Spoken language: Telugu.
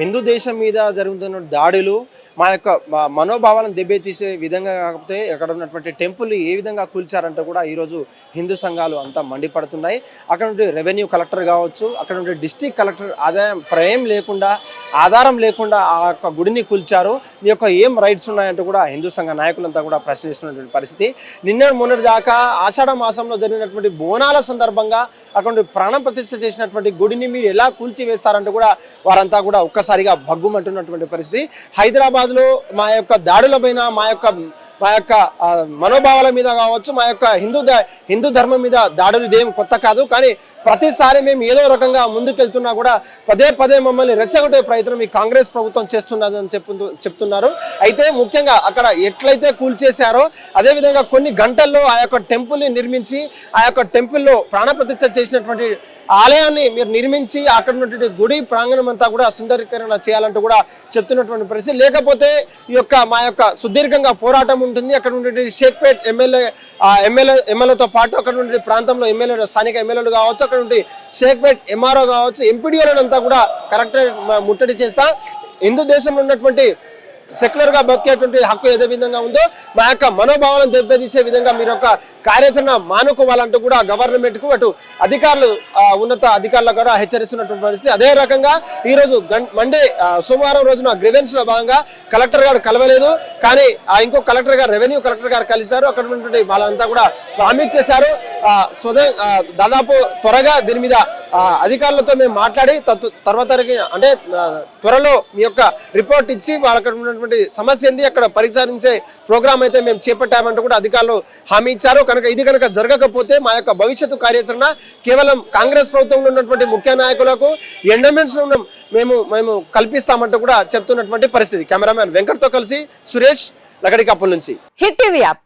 హిందూ దేశం మీద జరుగుతున్న దాడులు మా యొక్క మనోభావాలను దెబ్బతీసే విధంగా కాకపోతే అక్కడ ఉన్నటువంటి టెంపుల్ ఏ విధంగా కూల్చారంటే కూడా ఈరోజు హిందూ సంఘాలు అంతా మండిపడుతున్నాయి. అక్కడ నుండి రెవెన్యూ కలెక్టర్ కావచ్చు అక్కడ నుండి డిస్టిక్ కలెక్టర్ ఆదాయం ప్రయం లేకుండా ఆధారం లేకుండా ఆ యొక్క గుడిని కూల్చారు. మీ యొక్క ఏం రైట్స్ ఉన్నాయంటే కూడా హిందూ సంఘ నాయకులంతా కూడా ప్రశ్నిస్తున్నటువంటి పరిస్థితి. నిన్న మొన్నటి దాకా ఆషాఢ మాసంలో జరిగినటువంటి బోనాల సందర్భంగా అక్కడ ప్రాణం ప్రాణ ప్రతిష్ఠ చేసినటువంటి గుడిని మీరు ఎలా కూల్చివేస్తారంటూ కూడా వారంతా కూడా ఒక్కసారిగా భగ్గుమంటున్నటువంటి పరిస్థితి. హైదరాబాద్లో మా యొక్క దాడులపైన మా యొక్క మా యొక్క మనోభావాల మీద కావచ్చు మా యొక్క హిందూ హిందూ ధర్మం మీద దాడులు ఇదేం కొత్త కాదు. కానీ ప్రతిసారి మేము ఏదో రకంగా ముందుకెళ్తున్నా కూడా పదే పదే మమ్మల్ని రెచ్చగొట్టే ప్రయత్నం ఈ కాంగ్రెస్ ప్రభుత్వం చేస్తున్నదని చెప్పు చెప్తున్నారు. అయితే ముఖ్యంగా అక్కడ ఎట్లయితే కూల్చేశారో అదేవిధంగా కొన్ని గంటల్లో ఆ యొక్క టెంపుల్ని నిర్మించి ఆ యొక్క టెంపుల్లో ప్రాణప్రతిష్ఠ చేసినటువంటి ఆలయాన్ని మీరు నిర్మించి అక్కడ ఉన్నటువంటి గుడి ప్రాంగణం అంతా కూడా సుందరీకరణ చేయాలంటూ కూడా చెప్తున్నటువంటి పరిస్థితి. లేకపోతే ఈ యొక్క మా యొక్క సుదీర్ఘంగా పోరాటం ఉంటుంది. అక్కడ ఉన్నటువంటి షేక్పేట్ ఎమ్మెల్యే ఎమ్మెల్యే ఎమ్మెల్యేతో పాటు అక్కడ నుండి ప్రాంతంలో ఎమ్మెల్యేలు స్థానిక ఎమ్మెల్యేలు కావచ్చు అక్కడ నుండి షేక్పేట్ ఎంఆర్ఓ కావచ్చు ఎంపీడీఓలను అంతా కూడా కరెక్ట్ ముట్టడి చేస్తా. హిందూ దేశంలో ఉన్నటువంటి సెక్యులర్గా బతికేటువంటి హక్కు ఏదే విధంగా ఉందో మా యొక్క మనోభావాలను దెబ్బతీసే విధంగా మీరు యొక్క కార్యాచరణ మానుకోవాలంటూ కూడా గవర్నమెంట్కు అటు అధికారులు ఉన్నత అధికారులు కూడా హెచ్చరిస్తున్నటువంటి పరిస్థితి. అదే రకంగా ఈ రోజు మండే సోమవారం రోజున గ్రివెన్స్లో భాగంగా కలెక్టర్ గారు కలవలేదు. కానీ ఆ ఇంకో కలెక్టర్ గారు రెవెన్యూ కలెక్టర్ గారు కలిశారు. అక్కడ ఉన్నటువంటి వాళ్ళంతా కూడా ప్రామిస్ చేశారు. స్వదే దాదాపు త్వరగా దీని మీద అధికారులతో మేము మాట్లాడి తత్తు- తర్వాత అంటే త్వరలో మీ యొక్క రిపోర్ట్ ఇచ్చి వాళ్ళకి ఉన్నటువంటి సమస్య ఏంది అక్కడ పరిశీలించే ప్రోగ్రామ్ అయితే మేము చేపట్టామంటూ కూడా అధికారులు హామీ ఇచ్చారు. కనుక ఇది కనుక జరగకపోతే మా యొక్క భవిష్యత్తు కార్యాచరణ కేవలం కాంగ్రెస్ ప్రభుత్వంలో ఉన్నటువంటి ముఖ్య నాయకులకు ఎండోమెంట్స్ మేము మేము కల్పిస్తామంటూ కూడా చెప్తున్నటువంటి పరిస్థితి. కెమెరామ్యాన్ వెంకట్తో కలిసి సురేష్ లగడి నుంచి. Hit TV app.